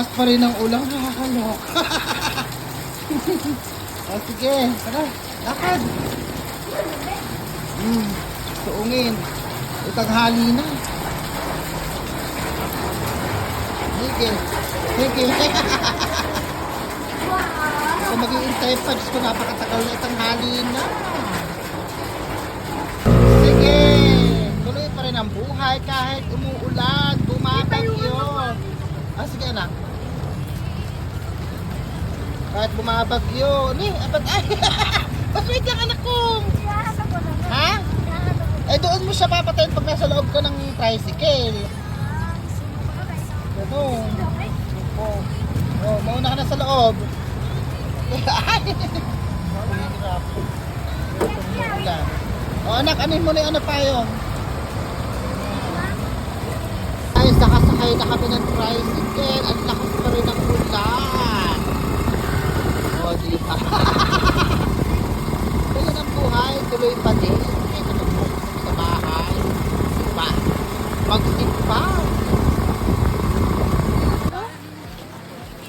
Napakalakas pa rin ng ulang nakakalok. o sige, tara, lakad. Hmm, suungin. Itaghali na. Sige, sige. Kung mag-iintay pa, Diyos ko, napakatagal na itang hali na. Sige, tuloy pa rin ang buhay kahit umuulan, bumabagyo. Ah, sige anak. Kahit bumabagyo. Ni, abat ay. Paswait lang anak ko. Ha? Eh doon mo siya papatayin pag nasa loob ka ng tricycle. Ganun. Oh, oh mauna ka na sa loob. Ay! Mahirap. Umuulan. O anak, anin mo na yung ano pa yun? Ay, nakasakay na kami ng tricycle. Ang lakas pa rin ng ulan. Di ba? Ganyan ang buhay. Tuloy pa din. Kaya nagpunta sa bahay. Pa. Magsipa.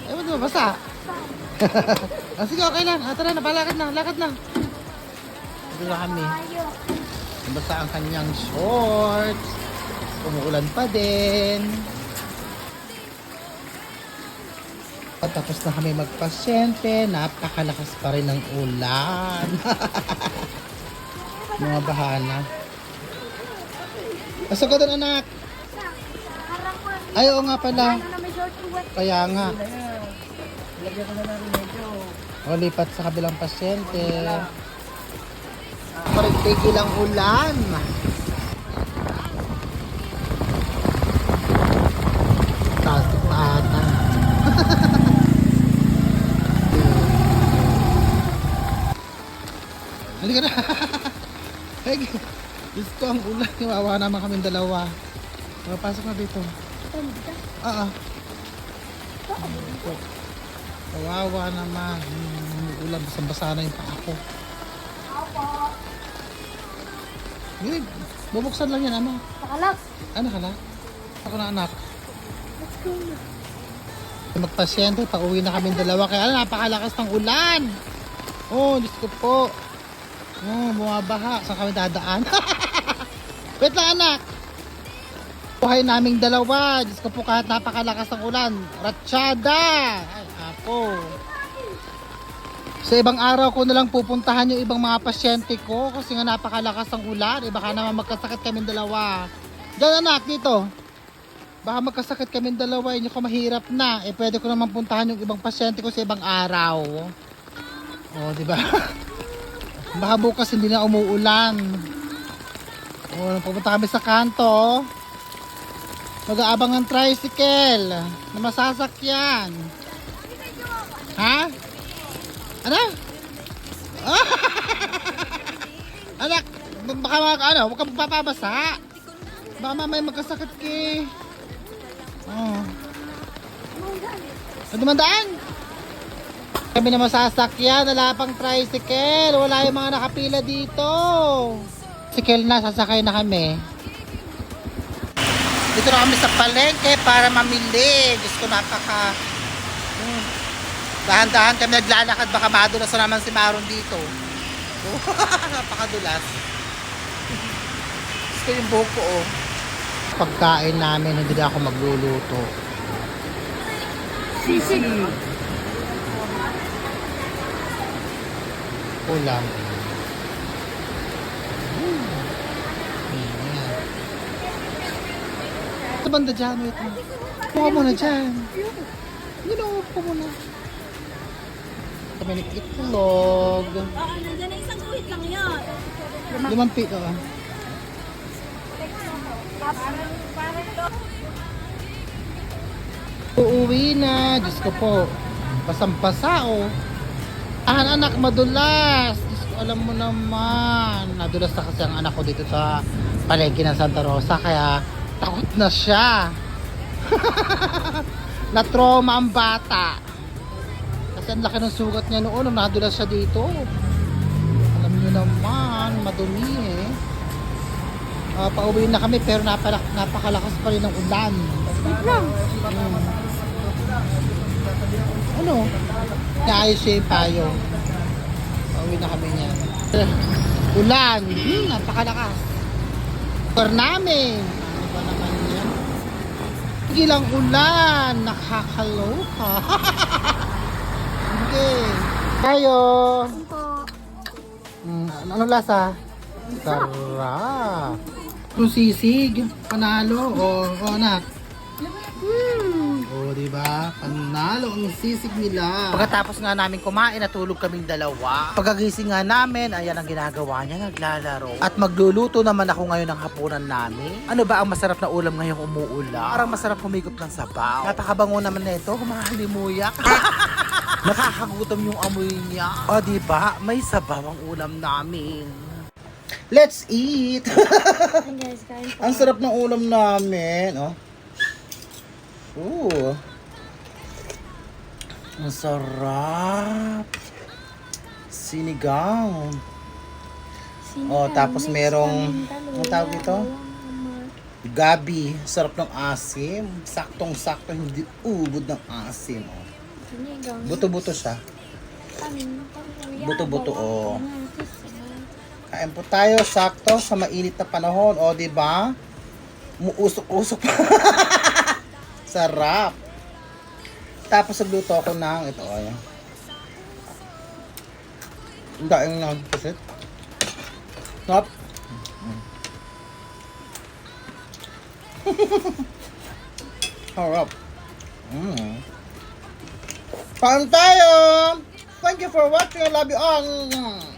Ewan mo, basa. ah, sige, okay lang. Ah, tara na, palakad na, lakad na. Dito na kami. Basta ang kanyang shorts. Umuulan pa din. At tapos na kami magpasyente. Napakalakas pa rin ng ulan. Mga bahana. Asa ka doon anak? Ay, nga pala. Kaya nga. Lagyan na. O, lipat sa kabilang pasyente. Parigtigil ang ulan. Halika na. Hey, Diyos ko ang ulan. Iwawa naman kami dalawa. Papasok na dito. Ah, ah. Kawawa naman. Hmm, ulan, basang-basa na yung paa ko. Yun, bubuksan lang yan, ano? Pakalak. Ano ka na? Ako na anak. Let's go na. Magpasyente, pauwi na kami dalawa. Kaya napakalakas ng ulan. Oh, Diyos ko po. Oh, bumabaha. Saan kami dadaan? Wait lang anak. Buhay naming dalawa. Diyos ko po kahit napakalakas ng ulan. Ratsyada. Ay, apo. Sa ibang araw ko na lang pupuntahan yung ibang mga pasyente ko kasi nga napakalakas ng ulan. Eh, baka naman magkasakit kami dalawa. Diyan anak, dito. Baka magkasakit kami dalawa, inyo ko mahirap na. Eh, pwede ko naman puntahan yung ibang pasyente ko sa ibang araw. O, di ba? Baka bukas hindi na umuulan. O, pupunta kami sa kanto. Mag-aabang ng tricycle na masasakyan. Ha? Ano? Anak, baka mag, ano, huwag kang papabasa. Baka mamaya magkasakit ki. Oh. Ano man daan? Kami na masasakyan, wala pang tricycle, wala yung mga nakapila dito. Tricycle na, sasakay na kami. Dito na kami sa palengke para mamili. Diyos ko, napaka... Hmm. Dahan-dahan kami naglalakad, baka madulas na naman si Maron dito. Oh, napakadulas. Gusto yung buhok ko, oh. Pagkain namin, hindi ako magluluto. Sisi. Ulam. Hmm. Ayan. Sa banda dyan, wait mo. Puka mo na dyan. Ginoo ko muna. Kami itlog. Oo, nandiyan na isang guhit lang yun. Limang pito ah. Uuwi na. Diyos ko po. Pasampasa oh. Ah, anak, madulas. Diyos ko, alam mo naman. Nadulas na kasi ang anak ko dito sa palengke ng Santa Rosa. Kaya takot na siya. Na-trauma ang bata. Kasi ang laki ng sugat niya noon nung nadulas siya dito. Alam niyo naman, madumi eh. Ah, pauwi na kami pero napala, napakalakas pa rin ng ulan. Wait lang. Hmm. Ano? Naayos siya yung payo. Pauwi na kami niyan. Ulan. Hmm, napakalakas. Lugar namin. Ano ba naman yan? Sige lang ulan. Nakakaloka. Sige. Tayo. Mm, ano, lasa? Sarap. Yung sisig, panalo. O, o anak. O, di ba? Panalo ang sisig nila. Pagkatapos nga namin kumain, natulog kaming dalawa. Pagkagising nga namin, ayan ang ginagawa niya, naglalaro. At magluluto naman ako ngayon ng hapunan namin. Ano ba ang masarap na ulam ngayong umuulan? Parang masarap humigop ng sabaw. Napakabango naman nito, humahalimuyak. Nakakagutom yung amoy niya. O, di ba? May sabaw ang ulam namin. Let's eat! Guys, kain. Ang sarap ng ulam namin, oh. Ooh. Ang sarap. Sinigang. Sinigang, Oh, tapos merong- anong tawag ito? Gabi. Sarap ng asim. Saktong-sakto, hindi ubod ng asim. Oh. Buto-buto siya. Buto-buto, oh. Kain po tayo sakto sa mainit na panahon. O, di ba? Muusok-usok pa. Sarap. Tapos nagluto ako ng ito. Ayan. Ang daing nagpasit. Sarap. Sarap. Mm. Kain tayo! Thank you for watching. I love you all.